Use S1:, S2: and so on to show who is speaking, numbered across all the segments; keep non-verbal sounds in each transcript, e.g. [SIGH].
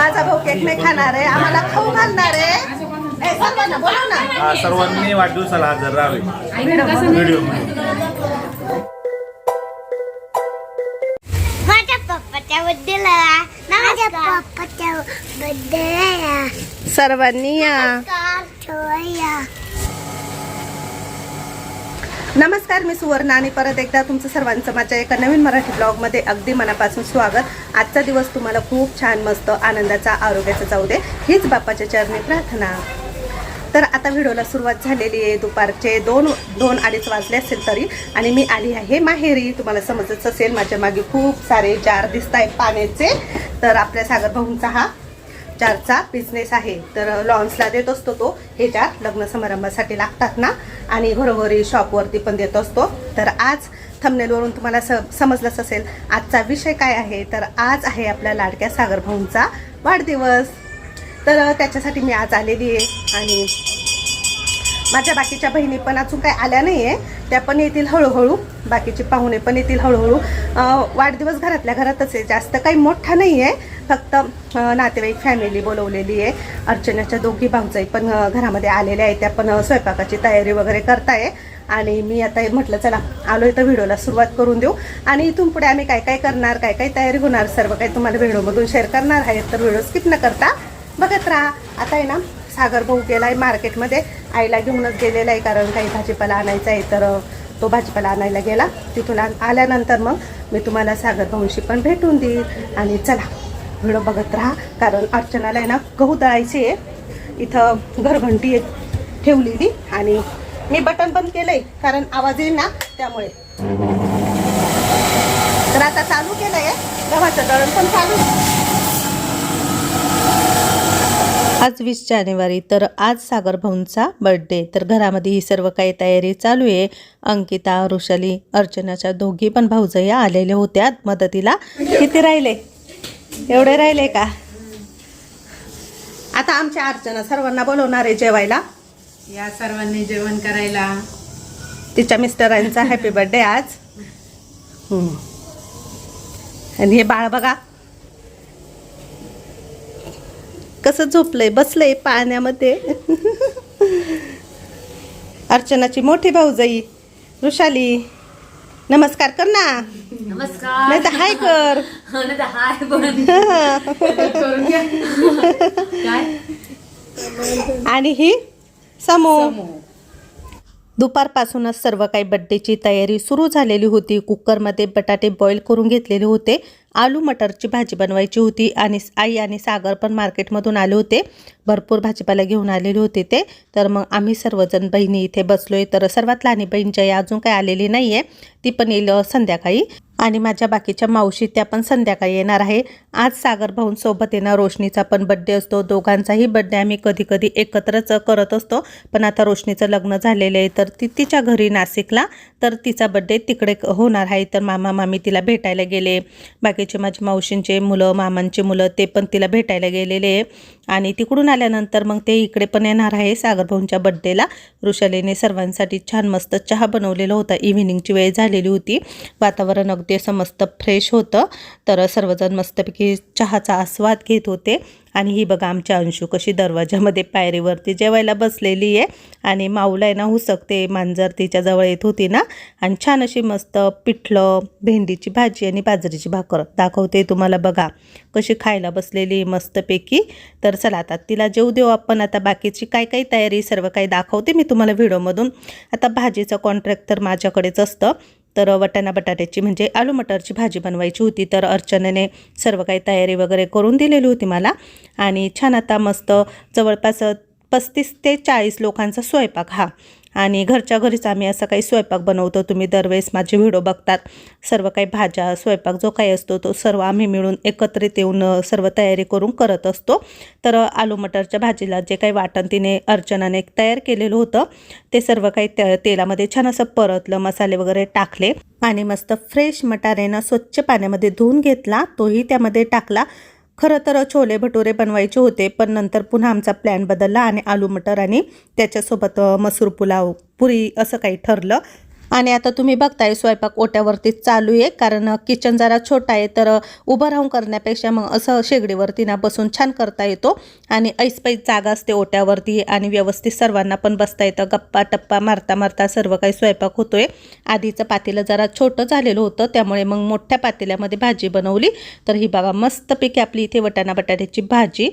S1: माझा भाऊ केक नाही खाणार आहे आम्हाला खाऊ घालणार आहे. ए, सर्वांना बोलव ना.
S2: हा, सर्वांनी वाढदिवसाला हजर राहावे. व्हिडिओ
S3: माझ्या पप्पाच्या बड्डेला. माझ्या पप्पाच्या बड्डेला.
S1: सर्वांनी या. नमस्कार मी सुवर्ण आणि परत एकदा तुमचं सर्वांचं माझ्या एका नवीन मराठी ब्लॉगमध्ये अगदी मनापासून स्वागत. आजचा दिवस तुम्हाला खूप छान मस्त आनंदाचा आरोग्याचा जाऊ दे हीच बाप्पाच्या चरणी प्रार्थना. तर आता व्हिडिओला सुरुवात झालेली आहे. दुपारचे दोन दोन अडीच वाजले असेल तरी आणि मी आली आहे माहेरी. तुम्हाला समजत असेल माझ्या मागे खूप सारे जार दिसत आहेत पाण्याचे. तर आपल्या सागर भाऊंचा हा जारचा बिझनेस आहे. तर लॉन्सला देत असतो तो. हे जार लग्न समारंभासाठी लागतात ना? आणि घरोघरी शॉपवरती पण देत असतो. तर आज थंबनेलवरून तुम्हाला स समजलंच असेल आजचा विषय काय आहे? तर आज आहे आपल्या लाडक्या सागर भाऊंचा वाढदिवस. तर त्याच्यासाठी मी आज आलेली आहे. आणि माझ्या बाकीच्या बहिणी पण अजून काय आल्या नाही आहे त्या पण येतील हळूहळू. बाकीचे पाहुणे पण येतील हळूहळू. वाढदिवस घरातल्या घरातच आहे. जास्त काही मोठा नाही आहे फक्त नातेवाईक फॅमिली बोलवलेली आहे. अर्चनाच्या दोघी भाऊजाई पण घरामध्ये आलेल्या आहेत. त्या पण स्वयंपाकाची तयारी वगैरे करताय. आणि मी आता म्हटलं चला आलो तर व्हिडिओला सुरुवात करून देऊ. आणि इथून पुढे आम्ही काय काय करणार काय काय तयारी होणार सर्व काही तुम्हाला व्हिडिओमधून शेअर करणार आहे. तर व्हिडिओ स्किप न करता बघत राहा. आता आहे ना सागर भाऊ गेला आहे मार्केटमध्ये. आईला घेऊनच गेलेला आहे कारण काही भाजीपाला आणायचा आहे तर तो भाजीपाला आणायला गेला. तिथून आ- आल्यानंतर मग मी तुम्हाला सागर भाऊंशी पण भेटून देईल. आणि चला व्हिडिओ बघत राहा कारण अर्चनाला आहे ना गहू दळायची आहे. इथं घरघंटी ठेवलेली आणि मी बटन बंद केलंय कारण आवाज येईल ना त्यामुळे. तर आता चालू केलंय गव्हाचं दळण पण चालू.
S4: आज वीस जानेवारी तर आज सागर भाऊंचा बर्थडे तर घरामध्ये ही सर्व काही तयारी चालू आहे. अंकिता ऋषाली अर्चनाच्या दोघी पण भाऊजया आलेल्या होत्या मदतीला.
S1: किती राहिले? एवढे राहिले का? आता आमच्या अर्चना सर्वांना बोलवणार आहे जेवायला.
S5: या सर्वांनी जेवण करायला.
S1: तिच्या मिस्टरांचा हॅपी बर्थडे आज. हम्म. आणि हे बाळ बघा. कसं झोपलंय बसलंय पाण्यामध्ये. [LAUGHS] अर्चनाची मोठी भाऊजाई वृषाली. नमस्कार कर ना.
S5: नमस्कार.
S1: नाही तर हाय कर. [LAUGHS]
S5: हाय बोल [LAUGHS]
S1: आणि ही समो.
S4: दुपारपासूनच सर्व काही बड्डेची तयारी सुरू झालेली होती. कुकरमध्ये बटाटे बॉईल करून घेतलेले होते. आलू मटरची भाजी बनवायची होती. आणि आई आणि सागर पण मार्केटमधून आले होते. भरपूर भाजीपाला घेऊन आलेले होते ते. तर मग आम्ही सर्वजण बहिणी इथे बसलोय. तर सर्वात लहानी बहीण जया अजून काही आलेली नाही आहे ती पण येईल संध्याकाळी. आणि माझ्या बाकीच्या मावशी त्या पण संध्याकाळी येणार आहे. आज सागर भाऊंसोबत येणार. रोशनीचा पण बड्डे असतो. दोघांचाही बड्डे आम्ही कधी कधी एकत्रच करत असतो. पण आता रोशनीचं लग्न झालेलं आहे. तर ती तिच्या घरी नाशिकला. तर तिचा बड्डे तिकडे क- होणार आहे. तर मामा मामी तिला भेटायला गेले. बाकीचे माझ्या मावशींचे मुलं मामांचे मुलं ते पण तिला भेटायला गेलेले आहे. आणि तिकडून आल्यानंतर मग ते इकडे पण येणार आहे सागरभाऊंच्या बड्डेला वृषालीने सर्वांसाठी छान मस्त चहा बनवलेला होता. इव्हिनिंगची वेळ झालेली होती. वातावरण अगदी असं मस्त फ्रेश होतं. तर सर्वजण मस्तपैकी चहाचा आस्वाद घेत होते. आणि ही बघा आमच्या अंशू कशी दरवाजामध्ये पायरीवरती जेवायला बसलेली आहे. आणि माऊला आहे ना हुसकते मांजर तिच्याजवळ येत होती ना. आणि छान अशी मस्त पिठलं भेंडीची भाजी आणि बाजरीची भाकर दाखवते तुम्हाला बघा. कशी खायला बसलेली मस्तपैकी तर चला आता तिला जेऊ देऊ आपण. आता बाकीची काय काय तयारी सर्व काही दाखवते मी तुम्हाला व्हिडिओमधून. आता भाजीचं कॉन्ट्रॅक्ट तर माझ्याकडेच असतं. तर वटाणा बटाट्याची म्हणजे आलू मटरची भाजी बनवायची होती. तर अर्चनेने सर्व काही तयारी वगैरे करून दिलेली होती मला. आणि छान आता मस्त जवळपास पस्तीस ते चाळीस लोकांचा स्वयंपाक हा. आणि घरच्या घरीच आम्ही असं काही स्वयंपाक बनवतो. तुम्ही दरवेळेस माझे व्हिडिओ बघतात. सर्व काही भाज्या स्वयंपाक जो काही असतो तो सर्व आम्ही मिळून एकत्रित येऊन सर्व तयारी करून करत असतो. तर आलू मटरच्या भाजीला जे काही वाटण तिने अर्चनाने तयार केलेलं होतं. ते सर्व काही त्या तेलामध्ये छान असं परतलं मसाले वगैरे टाकले आणि मस्त फ्रेश मटारेनं स्वच्छ पाण्यामध्ये धुवून घेतला. तोही त्यामध्ये टाकला. खरं तर छोले भटुरे बनवायचे होते पण नंतर पुन्हा आमचा प्लॅन बदलला आणि आलू मटर आणि त्याच्यासोबत मसूर पुलाव पुरी असं काही ठरलं. आणि आता तुम्ही बघताय स्वयंपाक ओट्यावरती चालू आहे कारण किचन जरा छोटा आहे तर उभं राहून करण्यापेक्षा मग असं शेगडीवरती ना बसून छान करता येतो. आणि ऐसपैस जागा असते ओट्यावरती आणि व्यवस्थित सर्वांना पण बसता येतं. गप्पा टप्पा मारता मारता सर्व काही स्वयंपाक होतोय. आधीचं पातेलं जरा छोटं झालेलं होतं त्यामुळे मग मोठ्या पातेल्यामध्ये भाजी बनवली. तर ही बघा मस्तपैकी आपली इथे वटाणा बटाट्याची भाजी.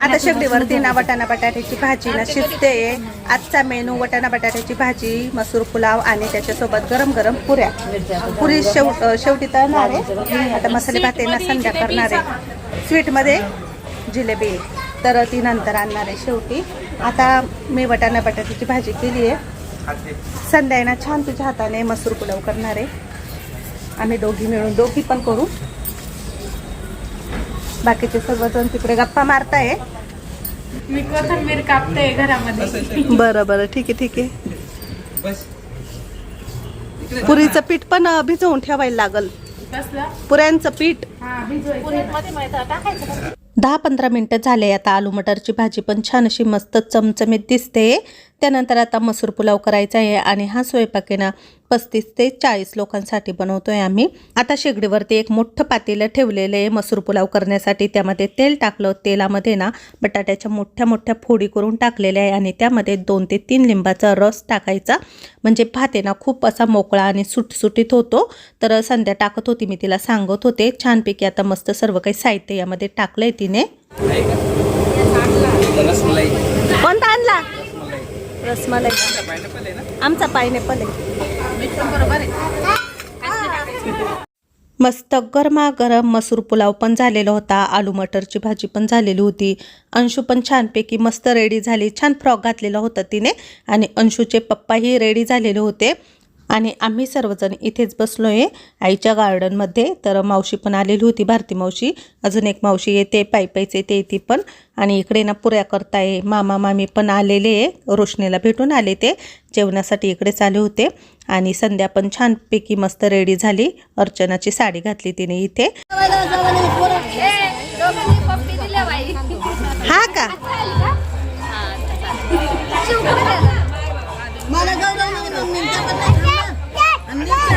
S1: आता शेगडीवरती ना वटाणा बटाट्याची भाजी ना शिजते. आजचा मेनू वटाणा बटाट्याची भाजी मसूर पुलाव आणि त्याच्यासोबत गरम गरम पुऱ्या. पुरी शेव शेवटी तळणार आहे. आता मसाले भात ना संध्या करणार आहे. स्वीटमध्ये जिलेबी. तर ती नंतर आणणार आहे शेवटी. आता मी वटाणा बटाट्याची भाजी केली आहे. संध्या आहे ना छान तुझ्या हाताने मसूर पुलाव करणार आहे. आम्ही दोघी मिळून दोघी पण करू. बाकीचे सर्वजण तिकडे गप्पा मारताय.
S5: मी कोथंबीर कापते घरामध्ये.
S1: बरं बरं ठीक आहे ठीक आहे. पुरीचं पीठ पण भिजवून ठेवायला लागल. पुऱ्यांचं पीठ.
S5: हा
S4: दहा पंधरा मिनटं झाले आता आलू मटरची भाजी पण छान अशी मस्त चमचमीत दिसते. त्यानंतर आता मसूर पुलाव करायचा आहे आणि हा स्वयंपाक आहे ना पस्तीस ते चाळीस लोकांसाठी बनवतोय आम्ही. आता शेगडीवरती एक मोठं पातेलं ठेवलेलं आहे मसूर पुलाव करण्यासाठी. त्यामध्ये तेल टाकलं तेलामध्ये ना बटाट्याच्या मोठ्या मोठ्या फोडी करून टाकलेल्या आहे आणि त्यामध्ये दोन ते तीन लिंबाचा रस टाकायचा. म्हणजे भात आहे ना खूप असा मोकळा आणि सुटसुटीत होतो. तर संध्या टाकत होती मी तिला सांगत होते. छानपैकी आता मस्त सर्व काही साहित्य यामध्ये टाकलंय तिने.
S1: कोणता आणला? रसमलाई. आमचा पायनॅपल आहे.
S4: मस्त गरमागरम मसूर पुलाव पण झालेला होता. आलू मटरची भाजी पण झालेली होती. अंशू पण छानपैकी मस्त रेडी झाली. छान फ्रॉक घातलेला होता तिने. आणि अंशूचे पप्पाही रेडी झालेले होते. आणि आम्ही सर्वजण इथेच बसलो आहे आईच्या गार्डनमध्ये तर मावशी पण आलेली होती भारती मावशी. अजून एक मावशी येते पायपायचे ते येते पण. आणि इकडे ना पुऱ्या करताय मामा मामी पण आलेले आहे. रोशनीला भेटून आले ते. जेवणासाठी इकडेच आले होते. आणि संध्या पण छानपैकी मस्त रेडी झाली. अर्चनाची साडी घातली तिने इथे.
S1: हा का?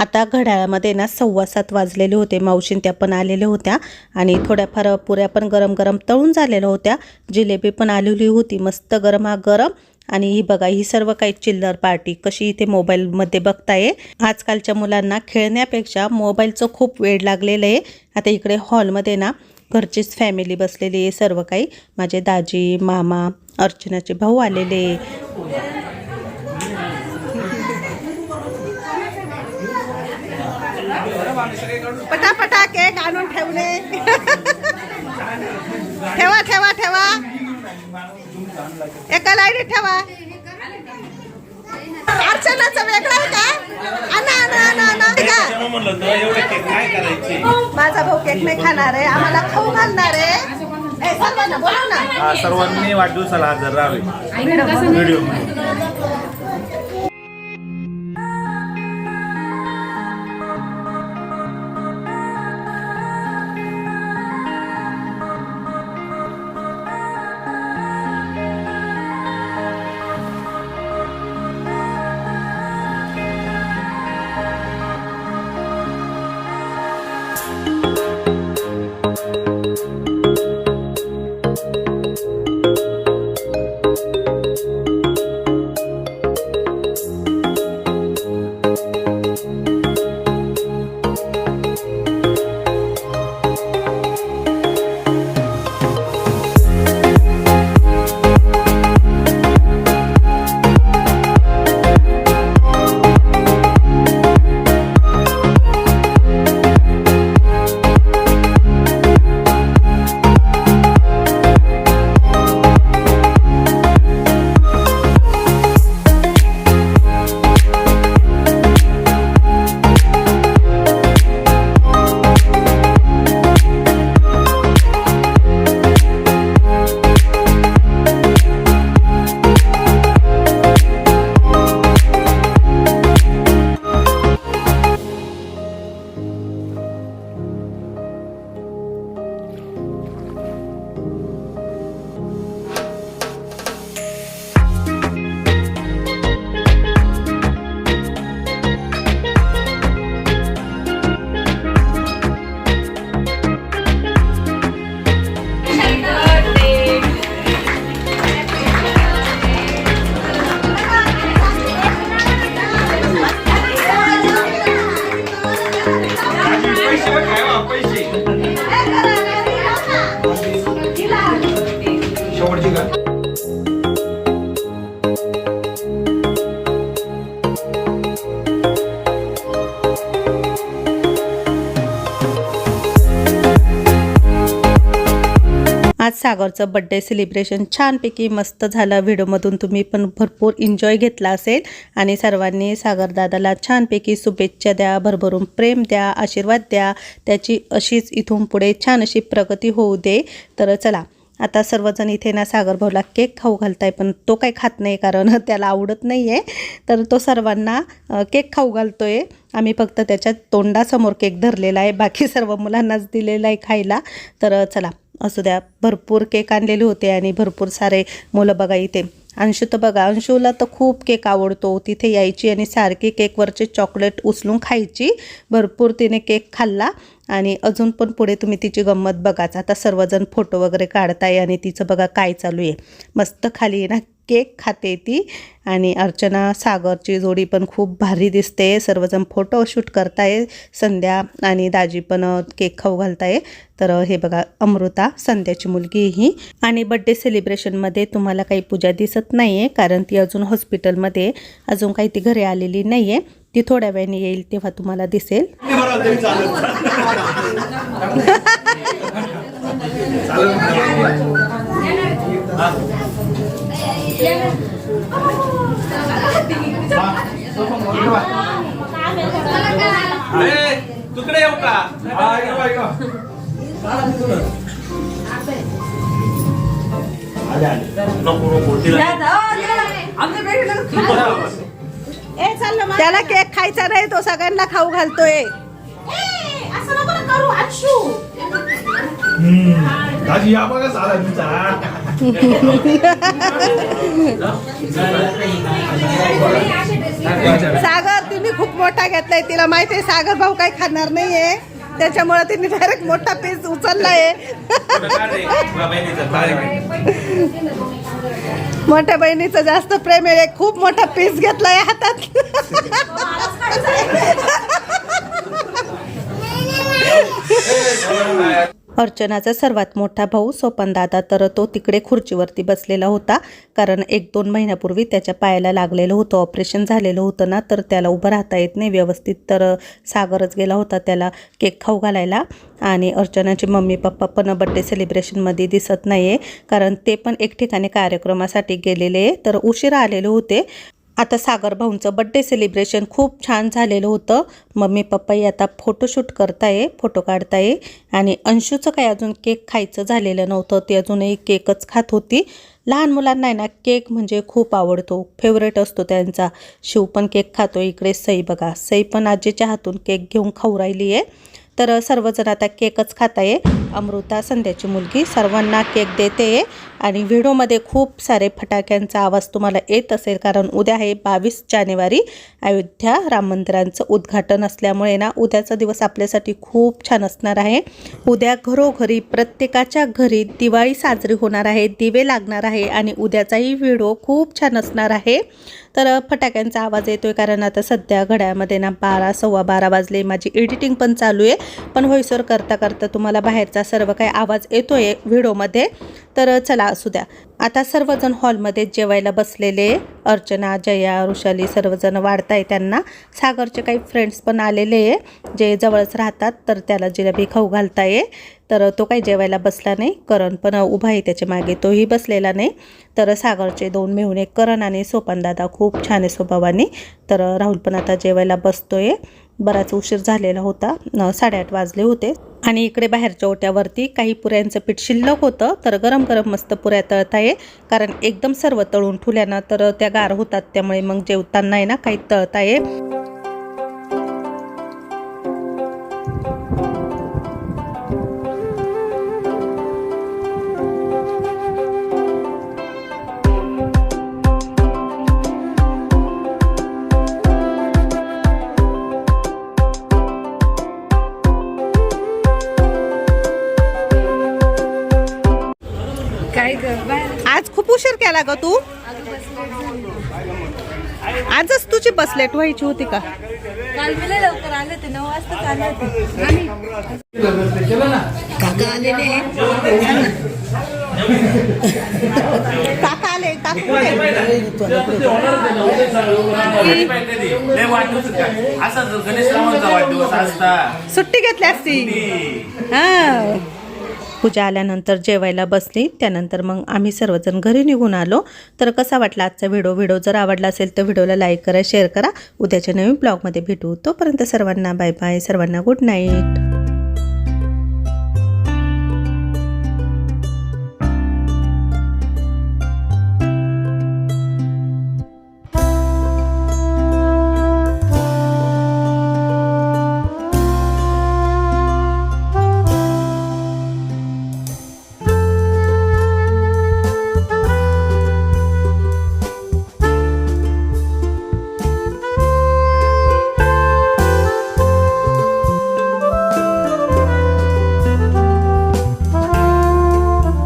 S4: आता घड्याळामध्ये ना सव्वा सात वाजलेले होते. मावशीन त्या पण आलेल्या होत्या आणि थोड्याफार पुऱ्या पण गरम गरम तळून झालेल्या होत्या. जिलेबी पण आलेली होती मस्त गरमागरम आणि ही बघा ही सर्व काही चिल्लर पार्टी कशी इथे मोबाईलमध्ये बघताय. आजकालच्या मुलांना खेळण्यापेक्षा मोबाईलचं खूप वेळ लागलेलं आहे. आता इकडे हॉलमध्ये ना घरचीच फॅमिली बसलेली आहे सर्व काही. माझे दाजी मामा अर्चनाचे भाऊ आलेले
S1: पटापटा केक आणून ठेवणे ठेवा ठेवा ठेवा. एका लाईनीत ठेवा. अर्चनाचं वेगळं आहे का? आणा आणा आणा आणा. का? माझा भाऊ केक नाही खाणार आहे आम्हाला खाऊ घालणार आहे. ए, सर्वांना बोलव ना.
S2: हा, सर्वांनी वाढदिवसाला हजर राहावे. व्हिडिओ आज
S4: सागरचं बड्डे सेलिब्रेशन छानपैकी मस्त झालं. व्हिडिओमधून तुम्ही पण भरपूर एन्जॉय घेतला असेल. आणि सर्वांनी सागरदादाला छानपैकी शुभेच्छा द्या भरभरून प्रेम द्या आशीर्वाद द्या. त्याची अशीच इथून पुढे छान अशी प्रगती होऊ दे. तर चला आता सर्वजण इथे ना सागर भाऊला केक खाऊ घालताय पण तो काही खात नाही कारण [LAUGHS] त्याला आवडत नाही आहे तर तो सर्वांना केक खाऊ घालतोय. आम्ही फक्त त्याच्या तोंडासमोर केक धरलेला आहे. बाकी सर्व मुलांनाच दिलेला आहे खायला. तर चला असू द्या भरपूर केक आणलेले होते आणि भरपूर सारे मुलं बघा इथे. अंशू तर बघा अंशूला तर खूप केक आवडतो. तिथे यायची आणि सारखी केकवरचे चॉकलेट उचलून खायची. भरपूर तिने केक खाल्ला आणि अजून पण पुढे तुम्ही तिची गंमत बघाच. आता सर्वजण फोटो वगैरे काढताय आणि तिचं बघा काय चालू आहे. मस्त खाली ना केक खाते ती आणि अर्चना सागरची जोडी पण खूप भारी दिसते. सर्वजण फोटोशूट करताय. संध्या आणि दाजी पण केक खाऊ घालताय. तर हे बघा अमृता संध्याची मुलगी ही. आणि बड्डे सेलिब्रेशनमध्ये तुम्हाला काही पूजा दिसत नाही आहे कारण ती अजून हॉस्पिटलमध्ये अजून काही ती घरी आलेली नाही आहे ती थोड्या वेळाने येईल तेव्हा तुम्हाला दिसेल.
S2: तुकडे येऊ का
S1: त्याला केक खायचा नाही तो सगळ्यांना खाऊ घालतोय.
S2: दाजी या बघा झाला तुमचा.
S1: सागर तिने खूप मोठा घेतलाय. तिला माहिती आहे सागर भाऊ काही खाणार नाहीये. त्याच्यामुळे तिने डायरेक्ट मोठा पीस उचललाय. मोठ्या बहिणीचं जास्त प्रेम आहे. खूप मोठा पीस घेतलाय हातात.
S4: अर्चनाचा सर्वात मोठा भाऊ सोपनदादा तर तो तिकडे खुर्चीवरती बसलेला होता. कारण एक दोन महिन्यापूर्वी त्याच्या पायाला लागलेलं होतं. ऑपरेशन झालेलं होतं ना तर त्याला उभं राहता येत नाही व्यवस्थित. तर सागरच गेला होता त्याला केक खाऊ घालायला. आणि अर्चनाचे मम्मी पप्पा पण बड्डे सेलिब्रेशनमध्ये दिसत नाही आहे कारण ते पण एक ठिकाणी कार्यक्रमासाठी गेलेले तर उशिरा आलेले होते. आता सागर भाऊंचं बड्डे सेलिब्रेशन खूप छान झालेलं होतं. मम्मी पप्पाही आता फोटोशूट करताय फोटो काढताय. आणि अंशूचं काही अजून केक खायचं झालेलं नव्हतं. ती अजूनही केकच खात होती. लहान मुलांना आहे ना केक म्हणजे खूप आवडतो. फेवरेट असतो त्यांचा. शिव पण केक खातो इकडे सई बघा. सई पण आजीच्या हातून केक घेऊन खाऊ राहिली आहे. तर सर्वजण आता केकच खाताय. आहे अमृता संध्याची मुलगी सर्वांना केक देते आणि व्हिडिओमध्ये खूप सारे फटाक्यांचा आवाज तुम्हाला येत असेल कारण उद्या आहे बावीस जानेवारी. अयोध्या राम मंदिरांचं उद्घाटन असल्यामुळे ना उद्याचा दिवस आपल्यासाठी खूप छान असणार आहे. उद्या घरोघरी प्रत्येकाच्या घरी दिवाळी साजरी होणार आहे दिवे लागणार आहे आणि उद्याचाही व्हिडिओ खूप छान असणार आहे. तर फटाक्यांचा आवाज येतोय कारण आता सध्या घड्यामध्ये ना बारा सव्वा बारा वाजले. माझी एडिटिंग पण चालू आहे पण व्हॉइसवर करता करता तुम्हाला बाहेरचा सर्व काही आवाज येतोय व्हिडिओमध्ये. तर चला असू द्या आता सर्वजण हॉलमध्ये जेवायला बसलेले. अर्चना जया ऋषाली सर्वजण वाढताय त्यांना. सागरचे काही फ्रेंड्स पण आलेले आहे. जे जवळच राहतात तर त्याला जिलेबी खाऊ घालताय. तर तो काही जेवायला बसला नाही. करण पण उभा आहे त्याच्यामागे. तोही बसलेला नाही. तर सागरचे दोन मेहुणे करण आणि सोपानदादा खूप छान आहे स्वभावाने. तर राहुल पण आता जेवायला बसतोय. बराच उशीर झालेला होता. साडेआठ वाजले होते. आणि इकडे बाहेरच्या ओट्यावरती काही पुऱ्यांचं पीठ शिल्लक होतं. तर गरम गरम मस्त पुऱ्या तळता ये. कारण एकदम सर्व तळून ठुल्यानं तर त्या गार होतात. त्यामुळे मग जेवताना आहे ना काही
S1: तळता ये. केला ग तू? आजच तुझी बस लेट व्हायची होती का?
S5: काल मी लय लवकर आले होते नऊ वाजता आले होते.
S1: काका आले काकू सुट्टी घेतली असती. हा.
S4: पूजा आल्यानंतर जेवायला बसली. त्यानंतर मग आम्ही सर्वजण घरी निघून आलो. तर कसा वाटला आजचा व्हिडिओ? व्हिडिओ जर आवडला असेल तर व्हिडिओला लाईक करा शेअर करा. उद्याच्या नवीन ब्लॉगमध्ये भेटू. तोपर्यंत सर्वांना बाय बाय. सर्वांना गुड नाईट.